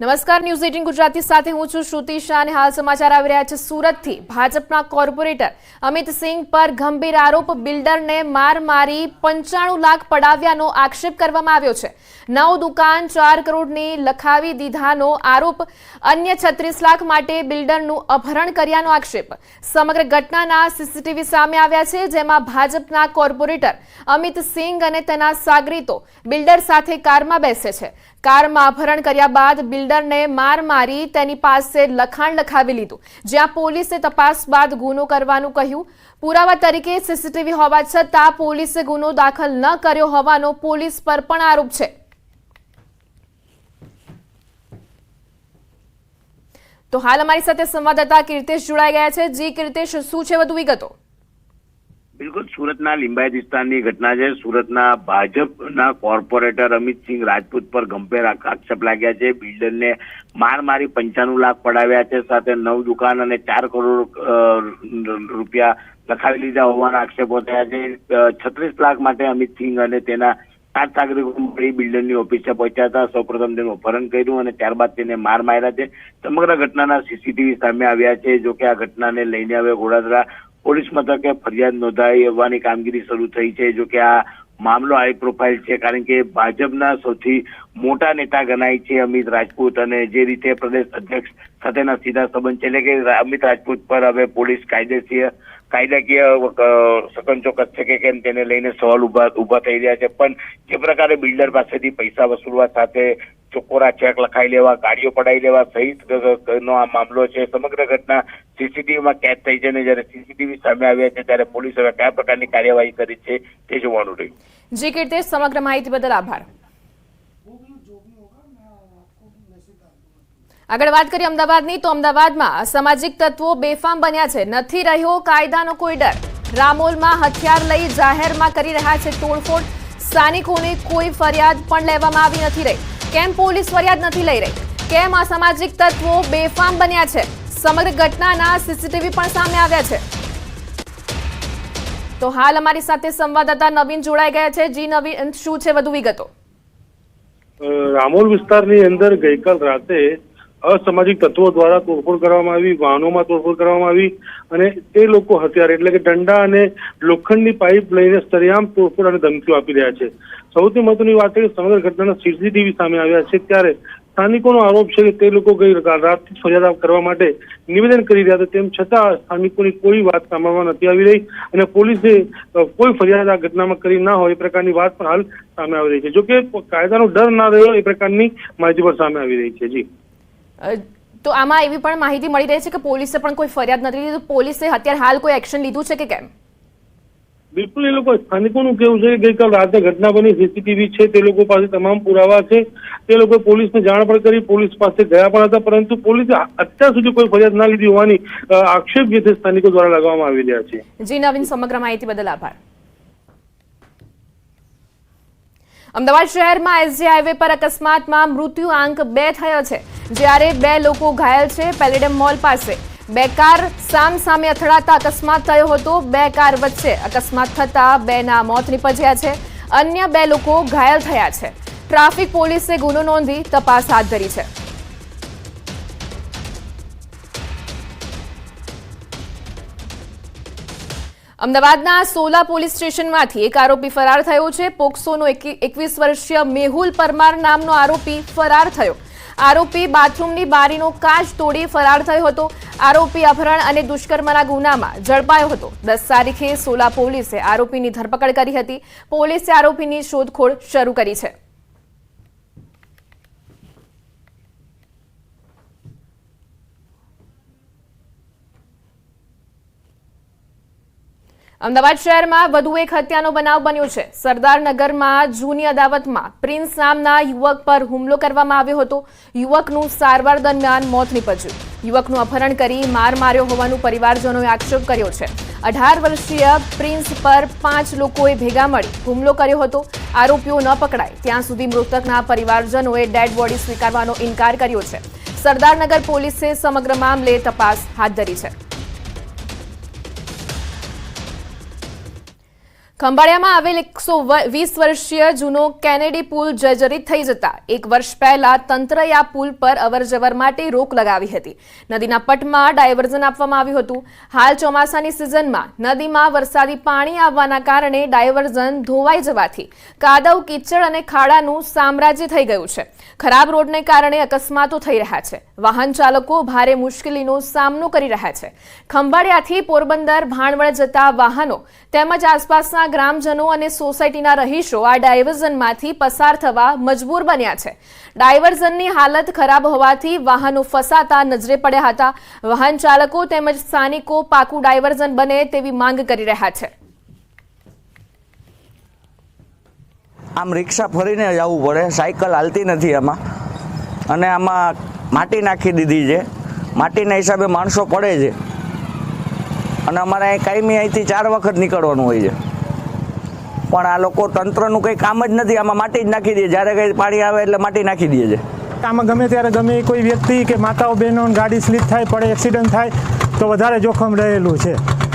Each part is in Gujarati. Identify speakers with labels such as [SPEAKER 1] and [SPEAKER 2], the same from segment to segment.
[SPEAKER 1] નમસ્કાર, ન્યૂઝ એટીન ગુજરાતી સાથે હું છું શ્રુતિ શાહ અને હાલ સમાચાર આવી રહ્યા છે સુરતથી. ભાજપના કોર્પોરેટર અમિત સિંહ પર ગંભીર આરોપ બિલ્ડરને માર મારી પંચાણું લાખ પડાવ્યાનો આક્ષેપ કરવામાં આવ્યો છે. નવ દુકાન, ચાર કરોડની લખાવી દીધાનો આરોપ અન્ય છત્રીસ લાખ માટે બિલ્ડરનું અપહરણ કર્યાનો આક્ષેપ. સમગ્ર ઘટનાના સીસીટીવી સામે આવ્યા છે, જેમાં ભાજપના કોર્પોરેટર અમિત સિંઘ અને તેના સાગરીતો બિલ્ડર સાથે કારમાં બેસે છે. કારમાં અપહરણ કર્યા બાદ બિલ્ડરને માર મારી તેની પાસે લખાણ લખાવી લીધું, જ્યાં પોલીસે તપાસ બાદ ગુનો કરવાનું કહ્યું. પુરાવા તરીકે સીસીટીવી હોવા છતાં પોલીસે ગુનો દાખલ ન કર્યો હોવાનો પોલીસ પર પણ આરોપ છે. તો હાલ અમારી સાથે સંવાદદાતા કીર્તેશ જોડાઈ ગયા છે. જી કીર્તેશ, શું છે વધુ વિગતો?
[SPEAKER 2] બિલકુલ સુરતના લિંબાયત વિસ્તારની ઘટના છે. સુરતના ભાજપના કોર્પોરેટર અમિતસિંહ રાજપૂત પર ગંભીર આક્ષેપ લાગ્યા છે. બિલ્ડરને માર મારી પંચાણું લાખ પડાવ્યા છે. સાથે નવ દુકાન અને ચાર કરોડ રૂપિયા લખાવી લીધા હોવાના આક્ષેપો થયા છે. છત્રીસ લાખ માટે અમિતસિંહ અને તેના સાત નાગરિકો મળી બિલ્ડરની ઓફિસે પહોંચ્યા હતા. સૌપ્રથમ તેનું અપહરણ કર્યું અને ત્યારબાદ તેને માર માર્યા છે. સમગ્ર ઘટનાના સીસીટીવી સામે આવ્યા છે, જોકે આ ઘટનાને લઈને હવે ગોડાદરા પોલીસ મથકે ફરિયાદ નોંધાઈ હોવાની કામગીરી શરૂ થઈ છે. જો કે આ મામલો હાઈ પ્રોફાઇલ છે, કારણ કે ભાજપના સૌથી મોટા નેતા ગણાય છે અમિત રાજપૂત અને જે રીતે પ્રદેશ અધ્યક્ષ સાથેના સીધા સંબંધ છે. એટલે કે અમિત રાજપૂત પર હવે પોલીસ કાયદેસીય કાયદાકીય સકન ચોક્કસ છે કે કેમ તેને લઈને સવાલ ઊભા ઊભા થઈ રહ્યા છે. પણ જે પ્રકારે બિલ્ડર પાસેથી પૈસા વસૂલવા સાથે ચોકોરા ચેક લખાઈ લેવા, ગાડીઓ પડાવી લેવા, સહિત નો આ મામલો છે. સમગ્ર ઘટના સીસીટીવીમાં કેદ થઈ છે અને જ્યારે સીસીટીવી સામે આવ્યા છે ત્યારે પોલીસ હવે કયા પ્રકારની કાર્યવાહી કરી છે તે જોવાનું રહ્યું.
[SPEAKER 1] જી કીર્તેશ સમગ્ર માહિતી બદલ આભાર. આગળ વાત કરીએ અમદાવાદની, તો અમદાવાદમાં સામાજિક તત્વો બેફામ બન્યા છે. નથી રહ્યો કાયદાનો કોઈ ડર. રામોલમાં હથિયાર લઈ જાહેરમાં કરી રહ્યા છે તોડફોડ. સ્થાનિકોને કોઈ ફરિયાદ પણ લેવામાં આવી નથી રહી. કેમ પોલીસ ફરિયાદ નથી લઈ રહી? કેમ અસામાજિક તત્વો બેફામ બન્યા છે? સમગ્ર ઘટનાના સીસીટીવી પણ સામે આવ્યા છે. તો હાલ અમારી સાથે સંવાદદાતા નવીન જોડાઈ ગયા છે. જી નવીન, શું છે વધુ વિગતો?
[SPEAKER 3] રામોલ વિસ્તારની અંદર ગઈકાલ રાતે અસામાજિક તત્વો દ્વારા તોડફોડ કરવામાં આવી, વાહનોમાં તોડફોડ કરવામાં આવી અને તે લોકો હથિયાર, એટલે કે દંડા અને લોખંડની પાઇપ લઈને સરેઆમ તોડફોડ અને ધમકીઓ આપી રહ્યા છે. સૌથી મહત્વની વાત છે કે સમગ્ર ઘટનાના સીસીટીવી સામે આવ્યા છે. ત્યારે સ્થાનિકોનો આરોપ છે કે તે લોકો ગઈ રાતથી ફરિયાદ કરવા માટે નિવેદન કરી રહ્યા હતા તેમ છતાં સ્થાનિકોની કોઈ વાત સાંભળવા નથી આવી રહી અને પોલીસે કોઈ ફરિયાદ આ ઘટનામાં કરી ના હોય એ પ્રકારની વાત પણ હાલ સામે આવી રહી છે. જોકે કાયદાનો ડર ના રહ્યો એ પ્રકારની માહિતી પણ સામે આવી રહી છે. જી.
[SPEAKER 1] તો આમાં એવી પણ માહિતી મળી રહી છે કે પોલીસે પણ કોઈ ફરિયાદ નથી લીધી. તો પોલીસે અત્યારે હાલ કોઈ એક્શન લીધું છે કે કેમ?
[SPEAKER 3] બિલકુલ એ લોકો સ્થાનિકોનું કેવું છે કે ગઈકાલ રાતે ઘટના બની સીસીટીવી છે તે લોકો પાસે તમામ પુરાવા છે. તે લોકો પોલીસને જાણ પણ કરી પોલીસ પાસે ગયા પણ હતા પરંતુ પોલીસે અત્યાર સુધી કોઈ ફરિયાદ ના લીધી હોવાની આક્ષેપ જે છે સ્થાનિકો દ્વારા લગાવવામાં આવી રહ્યા છે.
[SPEAKER 1] જી નવીન સમગ્ર માહિતી બદલ આભાર. અમદાવાદ શહેરમાં એસજી હાઈવે પર અકસ્માતમાં મૃત્યુ આંક બે થયો છે. જ્યારે બે લોકો ઘાયલ છે પેલેડમ મોલ પાસે. બે કાર સામ સામે અથડાતા અકસ્માત થયો હતો. બે કાર વચ્ચે અકસ્માત થતા બેના મોત નીપજ્યા છે. અન્ય બે લોકો ઘાયલ થયા છે. ટ્રાફિક પોલીસે ગુનો નોંધી તપાસ હાથ ધરી છે. અમદાવાદના સોલા પોલીસ સ્ટેશનમાંથી એક આરોપી ફરાર થયો છે. પોક્સોનો એકવીસ વર્ષીય મેહુલ પરમાર નામનો આરોપી ફરાર થયો. આરોપી બાથરૂમની બારીનો કાચ તોડી ફરાર થયો હતો. આરોપી અપહરણ અને દુષ્કર્મના ગુનામાં ઝડપાયો હતો. દસ તારીખે સોલા પોલીસે આરોપીની ધરપકડ કરી હતી. પોલીસે આરોપીની શોધખોળ શરૂ કરી છે. અમદાવાદ શહેરમાં વધુ એક હત્યાનો બનાવ બન્યો છે. સરદારનગરમાં જૂની અદાવતમાં પ્રિન્સ નામના યુવક પર હુમલો કરવામાં આવ્યો હતો. યુવકનું સારવાર દરમિયાન મોત નીપજ્યું. યુવકનું અપહરણ કરી માર માર્યો હોવાનું પરિવારજનોએ આક્ષેપ કર્યો છે. અઢાર વર્ષીય પ્રિન્સ પર પાંચ લોકોએ ભેગા મળી હુમલો કર્યો હતો. આરોપીઓ ન પકડાય. ત્યાં સુધી મૃતકના પરિવારજનોએ ડેડ બોડી સ્વીકારવાનો ઇનકાર કર્યો છે. સરદારનગર પોલીસે સમગ્ર મામલે તપાસ હાથ ધરી છે. ખંભાળિયામાં આવેલ એકસો વીસ વર્ષીય જૂનો કેનેડી પુલ જર્જરિત થઈ જતા એક વર્ષ પહેલા તંત્રએ આ પુલ પર અવરજવર માટે રોક લગાવી હતી. નદીના પટમાં ડાયવર્ઝન આપવામાં આવ્યું હતું. હાલ ચોમાસાની સિઝનમાં નદીમાં વરસાદી પાણી આવવાના કારણે ડાયવર્ઝન ધોવાઈ જવાથી કાદવ, કીચડ અને ખાડાનું સામ્રાજ્ય થઈ ગયું છે. ખરાબ રોડને કારણે અકસ્માતો થઈ રહ્યા છે. વાહન ચાલકો ભારે મુશ્કેલીનો સામનો કરી રહ્યા છે. ખંભાળિયાથી પોરબંદર, ભાણવડ જતા વાહનો તેમજ આસપાસના ગ્રામજનો અને સોસાયટીના રહીશો આ ડાયવર્ઝનમાંથી પસાર થવા મજબૂર બન્યા છે. ડાયવર્ઝનની હાલત ખરાબ હોવાથી વાહનો ફસાતા નજરે પડ્યા હતા. વાહન ચાલકો તેમજ સ્થાનિકો પાકું ડાયવર્ઝન બને તેવી માંગ કરી રહ્યા છે.
[SPEAKER 4] આમ રિક્ષા ફરીને જવું પડે, સાયકલ હાલતી નથી આમાં. અને આમાં માટી નાખી દીધી છે. માટીના હિસાબે માણસો પડે છે. અને અમારે કાયમી અહીંથી ચાર વખત નીકળવાનું હોય છે. પણ આ લોકો તંત્રનું કંઈ કામ જ નથી, આમાં માટી જ નાખી દે. જ્યારે કંઈ પાણી આવે એટલે માટી નાખી દે છે.
[SPEAKER 5] આમાં ગમે ત્યારે ગમે કોઈ વ્યક્તિ કે માતાઓ બહેનો ગાડી સ્લીપ થાય, પડે, એક્સિડન્ટ થાય, તો વધારે જોખમ રહેલું છે.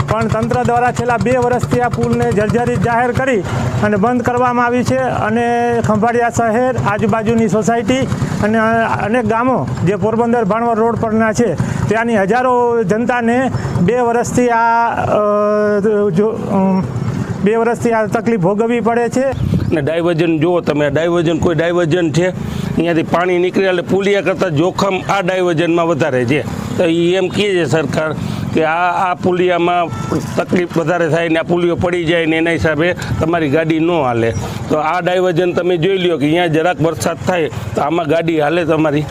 [SPEAKER 5] પણ તંત્ર દ્વારા છેલ્લા બે વર્ષથી આ પુલને જર્જરિત જાહેર કરી અને બંધ કરવામાં આવી છે અને ખંભાળિયા શહેર, આજુબાજુની સોસાયટી અને અનેક ગામો જે પોરબંદર ભાણવડ રોડ પરના છે, ત્યાંની હજારો જનતાને બે વર્ષથી આ જો બે વર્ષથી આ તકલીફ ભોગવવી પડે છે.
[SPEAKER 6] ને ડાયવર્જન જુઓ તમે ડાયવર્જન કોઈ ડાયવર્જન છે? અહીંયાથી પાણી નીકળે એટલે પુલિયા કરતાં જોખમ આ ડાયવર્જનમાં વધારે છે. તો એ એમ કહે છે સરકાર કે આ આ પુલિયામાં તકલીફ વધારે થાય ને આ પુલિયો પડી જાય ને એના હિસાબે તમારી ગાડી ન હાલે. તો આ ડાયવર્જન તમે જોઈ લ્યો કે અહીંયા જરાક વરસાદ થાય તો આમાં ગાડી હાલે તમારી?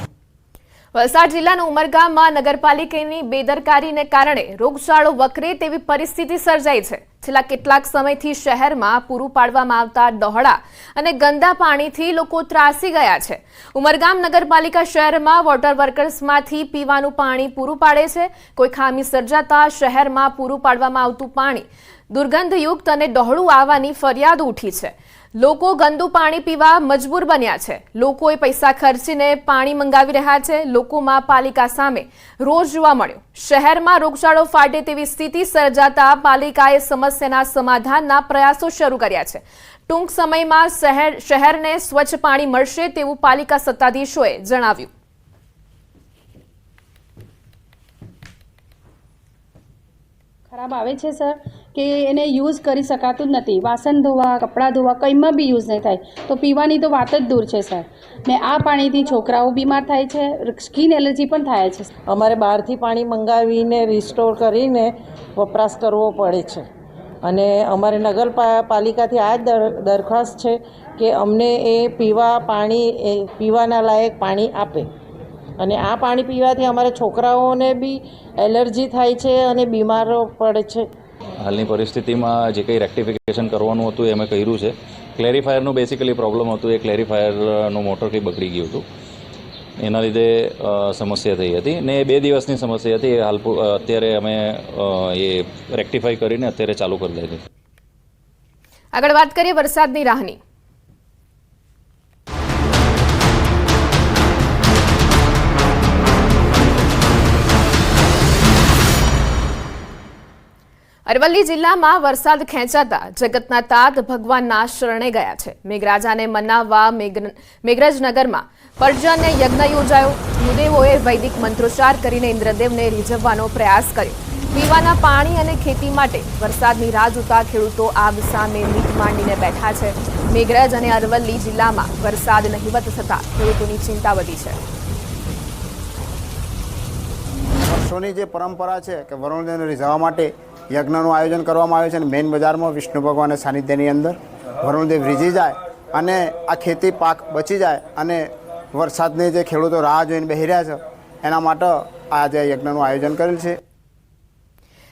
[SPEAKER 1] વલસાડ જિલ્લાના ઉમરગામમાં નગરપાલિકાની બેદરકારીને કારણે રોગચાળો વકરે તેવી પરિસ્થિતિ સર્જાઈ છે. છેલ્લા કેટલાક સમયથી શહેરમાં પૂરું પાડવામાં આવતા ડહોળા અને ગંદા પાણીથી લોકો ત્રાસી ગયા છે. ઉમરગામ નગરપાલિકા શહેરમાં વોટર વર્કર્સમાંથી પીવાનું પાણી પૂરું પાડે છે. કોઈ ખામી સર્જાતા શહેરમાં પૂરું પાડવામાં આવતું પાણી દુર્ગંધયુક્ત અને ડહોળું આવવાની ફરિયાદ ઉઠી છે. લોકો ગંદુ પાણી પીવા મજબૂર બન્યા છે. લોકોએ પૈસા ખર્ચીને પાણી મંગાવી રહ્યા છે. લોકોમાં પાલિકા સામે રોજ જોવા મળ્યો. શહેરમાં રોગચાળો ફાટે તેવી સ્થિતિ સર્જાતા પાલિકાએ સમસ્યાના સમાધાનના પ્રયાસો શરૂ કર્યા છે. ટૂંક સમયમાં શહેર, શહેરને સ્વચ્છ પાણી મળશે તેવું પાલિકા સત્તાધીશોએ જણાવ્યું.
[SPEAKER 7] ખરાબ આવે છે, સર? કે એને યુઝ કરી શકાતું જ નથી. વાસણ ધોવા, કપડાં ધોવા કંઈમાં બી યુઝ નહીં થાય. તો પીવાની તો વાત જ દૂર છે સર ને આ પાણીથી છોકરાઓ બીમાર થાય છે સ્કિન એલર્જી પણ થાય છે
[SPEAKER 8] અમારે બહારથી પાણી મંગાવીને રિસ્ટોર કરીને વપરાશ કરવો પડે છે. અને અમારે નગરપાલિકાથી આ જ દર, દરખાસ્ત છે કે અમને એ પીવા પાણી, એ પીવાના લાયક પાણી આપે. અને આ પાણી પીવાથી અમારા છોકરાઓને બી એલર્જી થાય છે અને બીમારો પડે છે.
[SPEAKER 9] હાલની પરિસ્થિતિમાં જે કંઈ રેક્ટિફિકેશન કરવાનું હતું એ અમે કર્યું છે. ક્લેરિફાયરનું બેસિકલી પ્રોબ્લેમ હતું, એ ક્લેરિફાયરનું મોટર કંઈ બગડી ગયું હતું. એના લીધે સમસ્યા થઈ હતી ને એ બે દિવસની સમસ્યા હતી. એ હાલ અત્યારે અમે એ રેક્ટિફાઈ કરીને અત્યારે ચાલુ કરી દીધી
[SPEAKER 1] આગળ વાત કરીએ વરસાદની રાહની. અરવલ્લી જિલ્લામાં વરસાદ ખેંચાતા જગતના તાત ભગવાનના શરણે ગયા છે. મેઘરાજાને મનાવવા મેઘ- મેઘરજનગરમાં પર્જન્ય યજ્ઞ યોજાયો. ભૂદેવોએ વૈદિક મંત્રોચ્ચાર કરીને ઇન્દ્રદેવને રીઝવવાનો પ્રયાસ કર્યો. પીવાના પાણી અને ખેતી માટે વરસાદની રાહ જોતા ખેડૂતો આગ સામે મીટ માંડીને બેઠા છે. મેઘરજ અને અરવલ્લી જિલ્લામાં વરસાદ નહિવત થતા ખેડૂતોની ચિંતા વધી છે.
[SPEAKER 10] વર્ષોની જે પરંપરા છે કે વરુણદેવને રીઝવવા માટે યજ્ઞનું આયોજન કરવામાં આવે છે અને મેઇન બજારમાં વિષ્ણુ ભગવાનના સાનિધ્યની અંદર વરુણદેવ રીઝી જાય અને આ ખેતી પાક બચી જાય અને વરસાદની જે ખેડૂતો રાહ જોઈને બેસી રહ્યા છે, એના માટે આ યજ્ઞનું આયોજન કરેલ છે.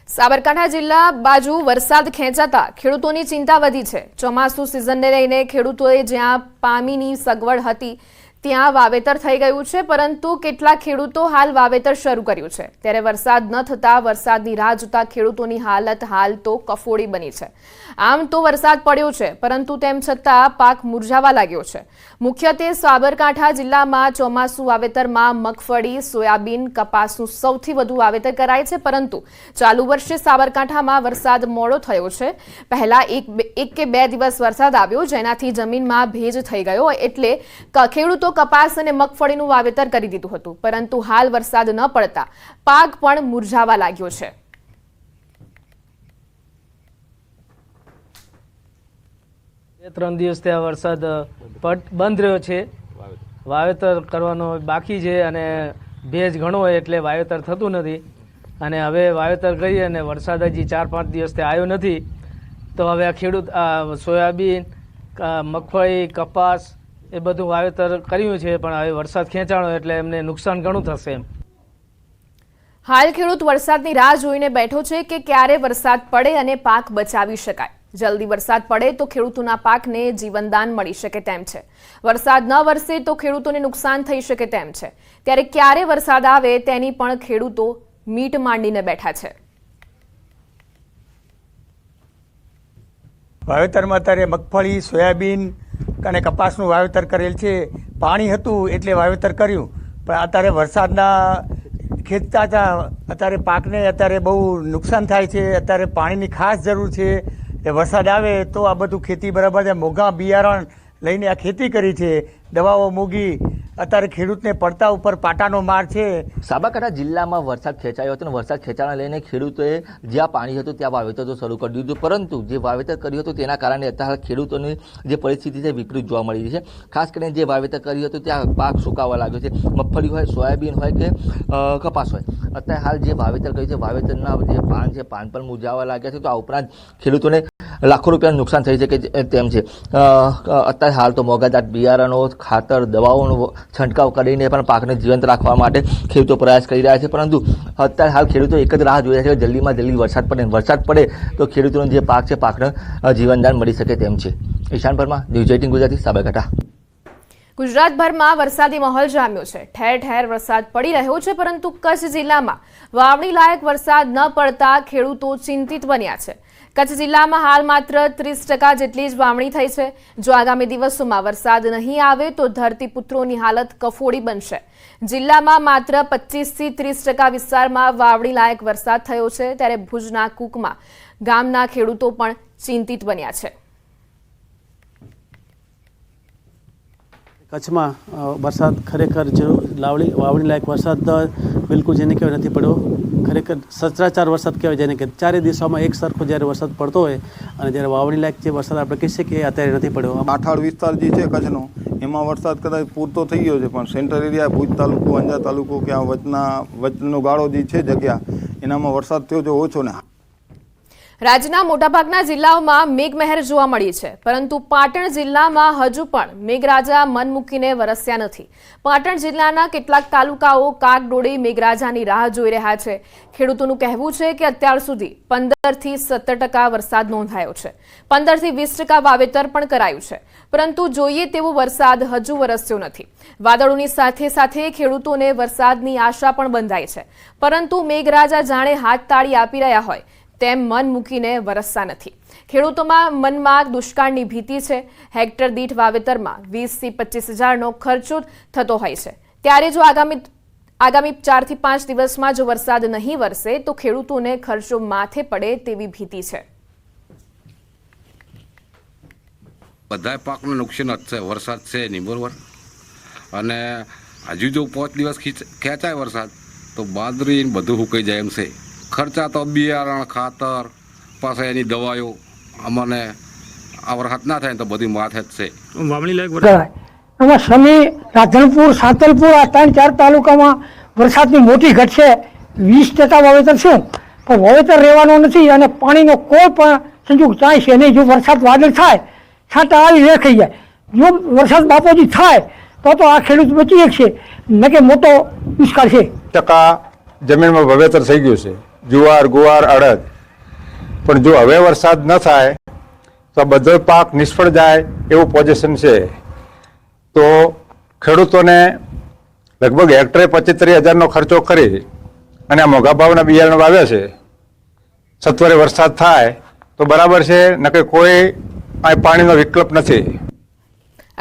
[SPEAKER 1] સાબરકાંઠા જિલ્લા બાજુ વરસાદ ખેંચાતા ખેડૂતોની ચિંતા વધી છે. ચોમાસુ સિઝનને લઈને ખેડૂતોએ જ્યાં પામીની સગવડ હતી ત્યાં વાવેતર થઈ ગયું છે, પરંતુ કેટલા ખેડૂતો હાલ વાવેતર શરૂ કર્યું છે. ત્યારે વરસાદ ન થતા વરસાદની રાહ જોતા ખેડૂતોની હાલત હાલ તો કફોડી બની છે. આમ તો વરસાદ પડ્યો છે, પરંતુ તેમ છતાં પાક મુરઝાવા લાગ્યો છે. મુખ્યત્વે સાબરકાંઠા જિલ્લામાં ચોમાસું વાવેતરમાં મગફળી, સોયાબીન, કપાસનું સૌથી વધુ વાવેતર કરાય છે, પરંતુ ચાલુ વર્ષે સાબરકાંઠામાં વરસાદ મોડો થયો છે. પહેલા એક એક કે બે દિવસ વરસાદ આવ્યો, જેનાથી જમીનમાં ભેજ થઈ ગયો, એટલે ક- કપાસ અને મગફળીનું વાવેતર કરી દીધું હતું, પરંતુ હાલ વરસાદ ન પડતા પાક પણ મુરઝાવા લાગ્યો છે.
[SPEAKER 11] બે ત્રણ દિવસથી આ વરસાદ બંધ રહ્યો છે. વાવેતર કરવાનો બાકી છે અને ભેજ ઘણો હોય એટલે વાવેતર થતું નથી. અને હવે વાવેતર કરીએ અને વરસાદ હજી ચાર પાંચ દિવસથી આવ્યો નથી. તો હવે આ ખેડૂત સોયાબીન મગફળી, કપાસ એ બધું વાવેતર કર્યું છે પણ હવે વરસાદ ખેંચાણો એટલે એમને નુકસાન ઘણું થશે એમ.
[SPEAKER 1] હાલ ખેડૂત વરસાદની રાહ જોઈને બેઠો છે કે ક્યારે વરસાદ પડે અને પાક બચાવી શકાય. જલ્દી વરસાદ પડે તો ખેડૂતોના પાકને જીવનદાન મળી શકે તેમ છે. વરસાદ ન વરસે તો ખેડૂતોને નુકસાન થઈ શકે તેમ છે. ત્યારે ક્યારે વરસાદ આવે તેની પણ ખેડૂતો મીટ માંડીને બેઠા છે.
[SPEAKER 12] વાવેતરમાં અત્યારે મગફળી સોયાબીન અને કપાસનું વાવેતર કરેલ છે. પાણી હતું એટલે વાવેતર કર્યું. પણ અત્યારે વરસાદના ખેંચતા હતા અત્યારે પાકને અત્યારે બહુ નુકસાન થાય છે. અત્યારે પાણીની ખાસ જરૂર છે. એ વરસાદ આવે તો આ બધું ખેતી બરાબર છે. મોંઘા બિયારણ લઈને આ ખેતી કરી છે. દવાઓ મોંઘી અત્યારે ખેડૂતને પડતા ઉપર પાટાનો માર છે.
[SPEAKER 13] સાબરકાંઠા જિલ્લામાં વરસાદ ખેંચાયો હતો અને વરસાદ ખેંચાણા લઈને ખેડૂતોએ જ્યાં પાણી હતું ત્યાં વાવેતર તો શરૂ કરી દીધું. પરંતુ જે વાવેતર કર્યું હતું તેના કારણે અત્યારે ખેડૂતોની જે પરિસ્થિતિ છે વિપરીત જોવા મળી છે. ખાસ કરીને જે વાવેતર કર્યું હતું ત્યાં પાક સુકાવા લાગ્યો છે. મગફળી હોય, સોયાબીન હોય કે કપાસ હોય. અત્યારે હાલ જે વાવેતર કર્યું છે, વાવેતરના જે પાન છે, પાન પણ મૂજાવા લાગ્યા છે. તો આ ઉપરાંત ખેડૂતોને લાખો રૂપિયાનું નુકસાન થઈ શકે તેમ છે. અત્યારે હાલ તો મોંઘાજાત બિયારણો, ખાતર, દવાઓનો છંટકાવ કરીને પણ પાકને જીવંત રાખવા માટે ખેડૂતો પ્રયાસ કરી રહ્યા છે. પરંતુ અત્યારે હાલ ખેડૂતો એક જ રાહ જોઈ રહ્યા છે કે જલ્દીમાં જલ્દી વરસાદ પડે. વરસાદ પડે તો ખેડૂતોનો જે પાક છે, પાકને જીવનદાન મળી શકે તેમ છે. ઈશાન પરમા ન્યૂઝ ગુજરાતી, સાબરકાંઠા.
[SPEAKER 1] ગુજરાતભરમાં વરસાદી માહોલ જામ્યો છે. ઠેર ઠેર વરસાદ પડી રહ્યો છે, પરંતુ કચ્છ જિલ્લામાં વાવણી લાયક વરસાદ ન પડતા ખેડૂતો ચિંતિત બન્યા છે. કચ્છ જિલ્લામાં હાલ માત્ર ત્રીસ ટકા જેટલી જ વાવણી થઈ છે. જો આગામી દિવસોમાં વરસાદ નહીં આવે તો ધરતીપુત્રોની હાલત કફોડી બનશે. જિલ્લામાં માત્ર પચીસથી ત્રીસ ટકા વિસ્તારમાં વાવણી લાયક વરસાદ થયો છે ત્યારે ભુજના કુકમાં ગામના ખેડૂતો પણ ચિંતિત બન્યા છે.
[SPEAKER 14] કચ્છમાં વરસાદ ખરેખર લાવણી, વાવણી લાયક વરસાદ બિલકુલ જેને કહેવાય નથી પડ્યો ખરેખર સચરાચર વરસાદ કહેવાય જેને કે ચારે દિશામાં એક સરખો જ્યારે વરસાદ પડતો હોય અને જ્યારે વાવણી લાયક જે વરસાદ આપણે કહી શકીએ અત્યારે નથી પડ્યો.
[SPEAKER 15] કાંઠાળ વિસ્તાર જે છે કચ્છનો, એમાં વરસાદ કદાચ પૂરતો થઈ ગયો છે, પણ સેન્ટર એરિયા, ભુજ તાલુકો, અંજાર તાલુકો કે આ વચના, વચનો ગાળો જે છે જગ્યા, એનામાં વરસાદ થયો છે ઓછો ને.
[SPEAKER 1] રાજ્યના મોટાભાગના જિલ્લાઓમાં મેઘમહેર જોવા મળી છે, પરંતુ પાટણ જિલ્લામાં હજુ પણ મેઘરાજા મન મૂકીને વરસ્યા નથી. પાટણ જિલ્લાના કેટલાક તાલુકાઓ કાગડોળી મેઘરાજાની રાહ જોઈ રહ્યા છે. ખેડૂતોનું કહેવું છે કે અત્યાર સુધી પંદરથી સત્તર ટકા વરસાદ નોંધાયો છે. પંદરથી વીસ ટકા વાવેતર પણ કરાયું છે. પરંતુ જોઈએ તેવો વરસાદ હજુ વરસ્યો નથી. વાદળોની સાથે સાથે ખેડૂતોને વરસાદની આશા પણ બંધાઈ છે. પરંતુ મેઘરાજા જાણે હાથ તાળી આપી રહ્યા હોય તેમ મન મૂકીને વરસતા નથી. ખેડૂતોમાં મનમાં દુષ્કાળની ભીતિ છે. હેક્ટર દીઠ વાવેતરમાં વીસથી પચીસ હજારનો ખર્ચો થતો હોય છે. ત્યારે જો આગામી આગામી ચારથી પાંચ દિવસમાં જો વરસાદ નહીં વરસે, તો ખેડૂતોને ખર્ચો માથે પડે તેવી ભીતિ છે.
[SPEAKER 16] બધા પાકનું નુકસાન જ વરસાદ છે નહીં, બરોબર? અને હજુ જો પાંચ દિવસ ખેંચાય વરસાદ, તો બાદરી બધું સુકાઈ જાય એમ છે. ખર્ચા તો બિયારણ ખાતર પાસે એની દવાઓ. અમને આ વરસાદ ના થાય ને તો બધી માથે જ છે.
[SPEAKER 5] વાવણી લાયક
[SPEAKER 17] એમાં સમી રાધનપુર સાંતલપુર આ ત્રણ ચાર તાલુકામાં વરસાદની મોટી ઘટ છે. વીસ ટકા વાવેતર શું પણ વાવેતર રહેવાનું નથી અને પાણીનો કોઈ પણ સંજોગ ચાય છે નહીં. જો વરસાદ વાદળ થાય છાંટા આવી રેખાઈ જાય. જો વરસાદ બાપોજી થાય તો તો આ ખેડૂત બચી શકશે. ન કે મોટો દુષ્કાળ છે.
[SPEAKER 18] ટકા જમીનમાં વાવેતર થઈ ગયું છે. જુવાર, ગુવાર, અડદ. પણ જો હવે વરસાદ ન થાય, તો બધો પાક નિષ્ફળ જાય એવું પોઝિશન છે. તો ખેડૂતોને લગભગ હેક્ટરે પચીસ હજારનો ખર્ચો કરી અને આ મોંઘા ભાવના બિયારણ વાવ્યા છે. સત્વરે વરસાદ થાય તો બરાબર છે નકે કોઈ આ પાણીનો વિકલ્પ નથી.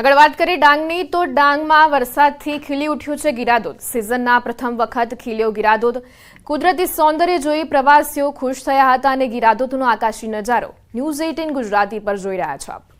[SPEAKER 1] આગળ વાત કરીએ ડાંગની, તો ડાંગમાં વરસાદથી ખીલી ઉઠ્યું છે ગિરાદોત સિઝનના પ્રથમ વખત ખીલ્યો ગિરાદોત કુદરતી સૌંદર્ય જોઈ પ્રવાસીઓ ખુશ થયા હતા અને ગિરાદોદનો આકાશી નજારો ન્યૂઝ એઇટીન ગુજરાતી પર જોઈ રહ્યા છો આપ.